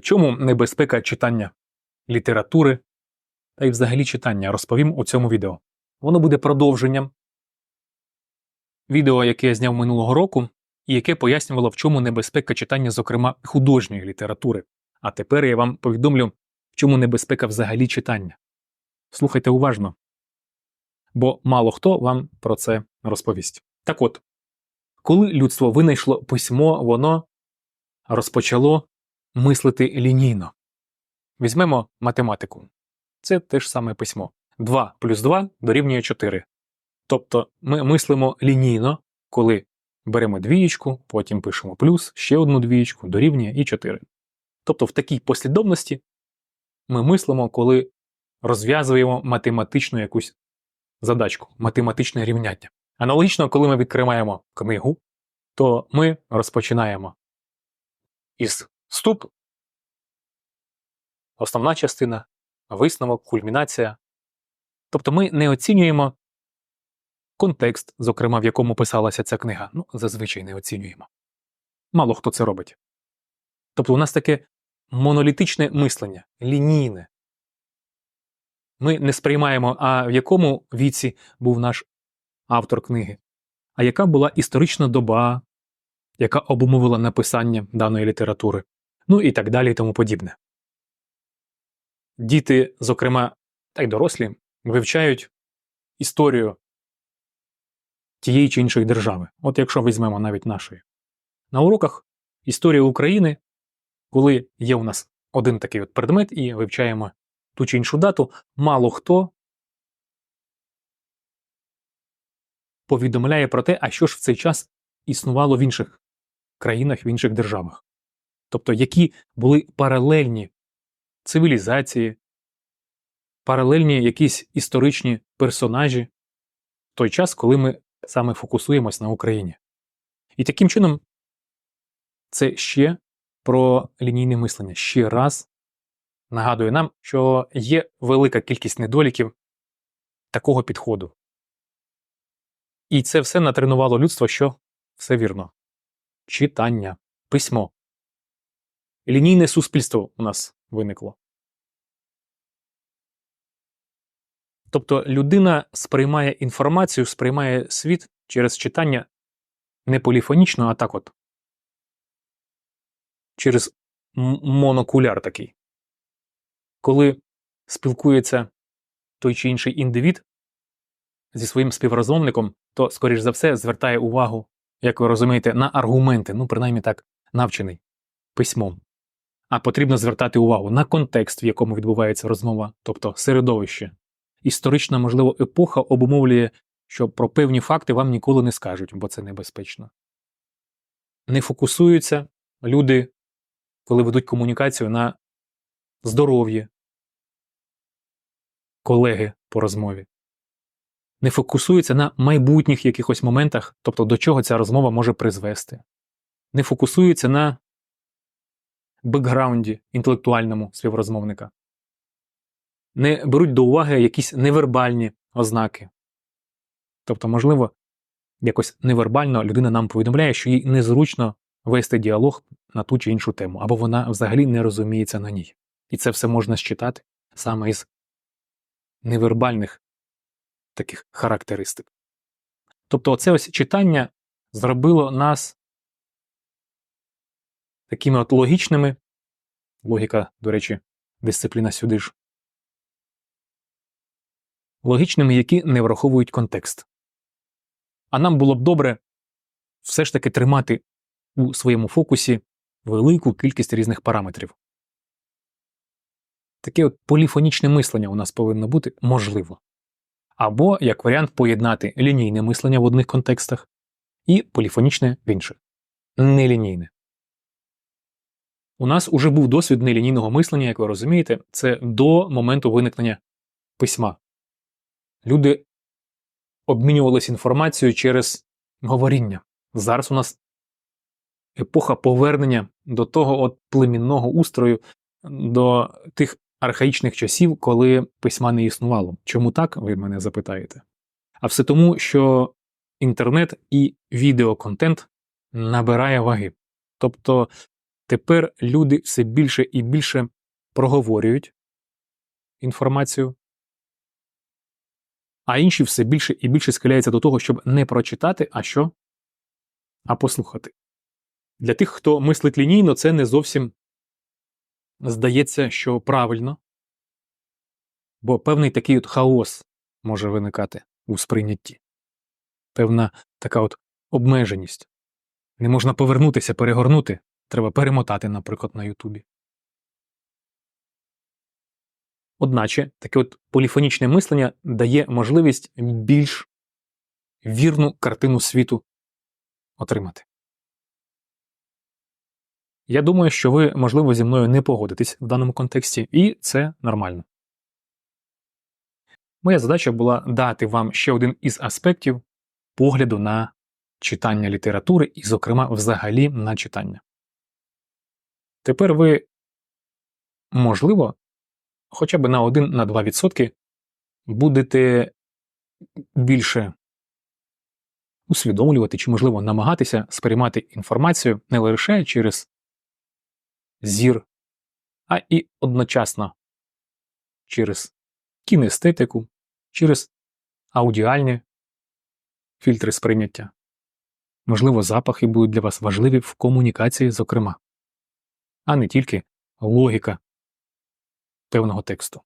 Чому небезпека читання літератури та й взагалі читання розповім у цьому відео. Воно буде продовженням відео, яке я зняв минулого року, і яке пояснювало, в чому небезпека читання, зокрема художньої літератури. А тепер я вам повідомлю, в чому небезпека взагалі читання. Слухайте уважно, бо мало хто вам про це розповість. Так от, коли людство винайшло письмо, воно розпочало мислити лінійно. Візьмемо математику. Це те ж саме письмо. 2 плюс 2 дорівнює 4. Тобто ми мислимо лінійно, коли беремо двієчку, потім пишемо плюс, ще одну двієчку, дорівнює і 4. Тобто в такій послідовності ми мислимо, коли розв'язуємо математичну якусь задачку, математичне рівняння. Аналогічно, коли ми відкриваємо книгу, то ми розпочинаємо із вступ, основна частина, висновок, кульмінація. Тобто ми не оцінюємо контекст, зокрема, в якому писалася ця книга. Ну, зазвичай не оцінюємо. Мало хто це робить. Тобто у нас таке монолітичне мислення, лінійне. Ми не сприймаємо, а в якому віці був наш автор книги, а яка була історична доба, яка обумовила написання даної літератури, ну і так далі і тому подібне. Діти, зокрема, та й дорослі, вивчають історію тієї чи іншої держави. От якщо візьмемо навіть нашої. На уроках історії України, коли є у нас один такий от предмет і вивчаємо ту чи іншу дату, мало хто повідомляє про те, а що ж в цей час існувало в інших країнах, в інших державах. Тобто, які були паралельні цивілізації, паралельні якісь історичні персонажі в той час, коли ми саме фокусуємось на Україні. І таким чином, це ще про лінійне мислення. Ще раз нагадує нам, що є велика кількість недоліків такого підходу. І це все натренувало людство, що все вірно. Читання, письмо. Лінійне суспільство у нас виникло. Тобто людина сприймає інформацію, сприймає світ через читання не поліфонічно, а так от. Через монокуляр такий. Коли спілкується той чи інший індивід зі своїм співрозмовником, то, скоріш за все, звертає увагу, як ви розумієте, на аргументи, ну, принаймні так, навчений письмом. А потрібно звертати увагу на контекст, в якому відбувається розмова, тобто середовище. Історична, можливо, епоха обумовлює, що про певні факти вам ніколи не скажуть, бо це небезпечно. Не фокусуються люди, коли ведуть комунікацію на здоров'ї, колеги по розмові. Не фокусуються на майбутніх якихось моментах, тобто до чого ця розмова може призвести. Не фокусуються на бекграунді інтелектуальному співрозмовника. Не беруть до уваги якісь невербальні ознаки. Тобто, можливо, якось невербально людина нам повідомляє, що їй незручно вести діалог на ту чи іншу тему, або вона взагалі не розуміється на ній. І це все можна считати саме із невербальних таких характеристик. Тобто, це ось читання зробило нас такими от логічними. Логіка, до речі, дисципліна сюди ж. Логічними, які не враховують контекст. А нам було б добре все ж таки тримати у своєму фокусі велику кількість різних параметрів. Таке от поліфонічне мислення у нас повинно бути можливо. Або, як варіант, поєднати лінійне мислення в одних контекстах і поліфонічне в інших. Нелінійне. У нас уже був досвід нелінійного мислення, як ви розумієте, це до моменту виникнення письма. Люди обмінювалися інформацією через говоріння. Зараз у нас епоха повернення до того от племінного устрою, до тих архаїчних часів, коли письма не існувало. Чому так, ви мене запитаєте? А все тому, що інтернет і відеоконтент набирає ваги. Тобто Тепер люди все більше і більше проговорюють інформацію, а інші все більше і більше схиляються до того, щоб не прочитати, а що? А послухати. Для тих, хто мислить лінійно, це не зовсім здається, що правильно, бо певний такий от хаос може виникати у сприйнятті, певна така от обмеженість. Не можна повернутися, перегорнути, треба перемотати, наприклад, на Ютубі. Одначе таке от поліфонічне мислення дає можливість більш вірну картину світу отримати. Я думаю, що ви, можливо, зі мною не погодитесь в даному контексті, і це нормально. Моя задача була дати вам ще один із аспектів погляду на читання літератури і, зокрема, взагалі на читання. Тепер ви, можливо, хоча б на 1-2% будете більше усвідомлювати чи, можливо, намагатися сприймати інформацію не лише через зір, а і одночасно через кінестетику, через аудіальні фільтри сприйняття. Можливо, запахи будуть для вас важливі в комунікації, зокрема, а не тільки логіка певного тексту.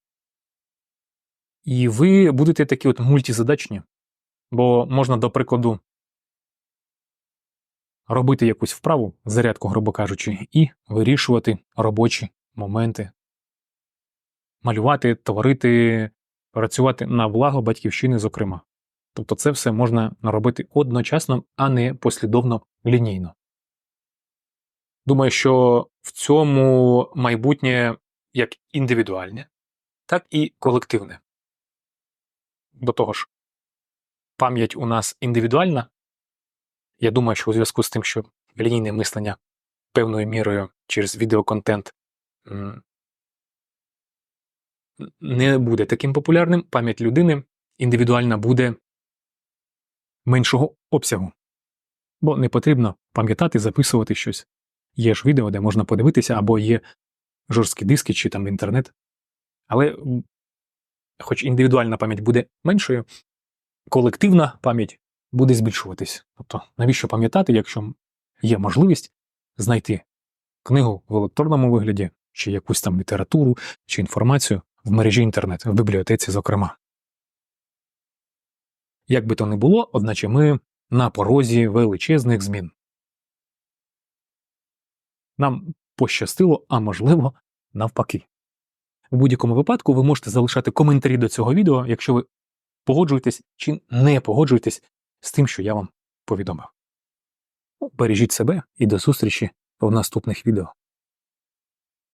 І ви будете такі от мультизадачні, бо можна, до прикладу, робити якусь вправу, зарядку, грубо кажучи, і вирішувати робочі моменти, малювати, творити, працювати на благо батьківщини, зокрема. Тобто це все можна робити одночасно, а не послідовно лінійно. Думаю, що в цьому майбутнє як індивідуальне, так і колективне. До того ж, пам'ять у нас індивідуальна. Я думаю, що у зв'язку з тим, що лінійне мислення певною мірою через відеоконтент не буде таким популярним, пам'ять людини індивідуальна буде меншого обсягу. Бо не потрібно пам'ятати, записувати щось. Є ж відео, де можна подивитися, або є жорсткі диски чи там інтернет. Але, хоч індивідуальна пам'ять буде меншою, колективна пам'ять буде збільшуватись. Тобто, навіщо пам'ятати, якщо є можливість знайти книгу в електронному вигляді, чи якусь там літературу, чи інформацію в мережі інтернет, в бібліотеці, зокрема. Як би то не було, одначе ми на порозі величезних змін. Нам пощастило, а можливо, навпаки. У будь-якому випадку ви можете залишати коментарі до цього відео, якщо ви погоджуєтесь чи не погоджуєтесь з тим, що я вам повідомив. Бережіть себе і до зустрічі в наступних відео.